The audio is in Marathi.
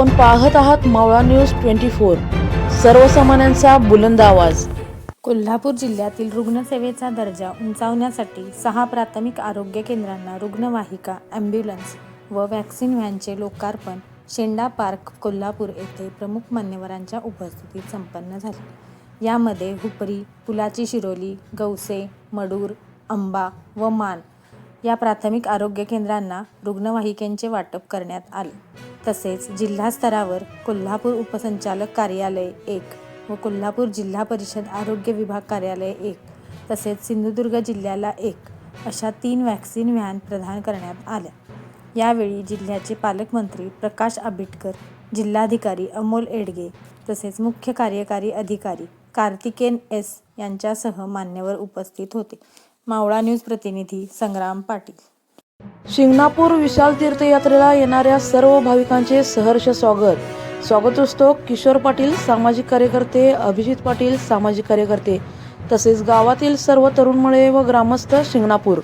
आपण पाहत आहात मावळा न्यूज ट्वेंटी फोर. सर्वसामान्यांचा बुलंद आवाज. कोल्हापूर जिल्ह्यातील रुग्णसेवेचा दर्जा उंचावण्यासाठी सहा प्राथमिक आरोग्य केंद्रांना रुग्णवाहिका ॲम्ब्युलन्स व व्हॅक्सिन व्हॅनचे लोकार्पण शेंडा पार्क कोल्हापूर येथे प्रमुख मान्यवरांच्या उपस्थितीत संपन्न झाले. यामध्ये हुपरी पुलाची शिरोली गवसे मडूर अंबा व मान या प्राथमिक आरोग्य केंद्रांना रुग्णवाहिकेंचे वाटप करण्यात आले. तसेच जिल्हा स्तरावर कोल्हापूर उपसंचालक कार्यालय एक व कोल्हापूर जिल्हा परिषद आरोग्य विभाग कार्यालय एक तसेच सिंधुदुर्ग जिल्ह्याला एक अशा तीन व्हॅक्सिन व्हॅन प्रदान करण्यात आल्या. यावेळी जिल्ह्याचे पालकमंत्री प्रकाश आंबेडकर जिल्हाधिकारी अमोल एडगे तसेच मुख्य कार्यकारी अधिकारी कार्तिकेन एस यांच्यासह मान्यवर उपस्थित होते. मावळा न्यूज प्रतिनिधी संग्राम पाटील. शिंगणापूर विशाल तीर्थयात्रेला येणाऱ्या सर्व भाविकांचे सहर्ष स्वागत. स्वागतोत्सव किशोर पाटील सामाजिक कार्यकर्ते अभिजित पाटील सामाजिक कार्यकर्ते तसेच गावातील सर्व तरुण मळे व ग्रामस्थ शिंगणापूर.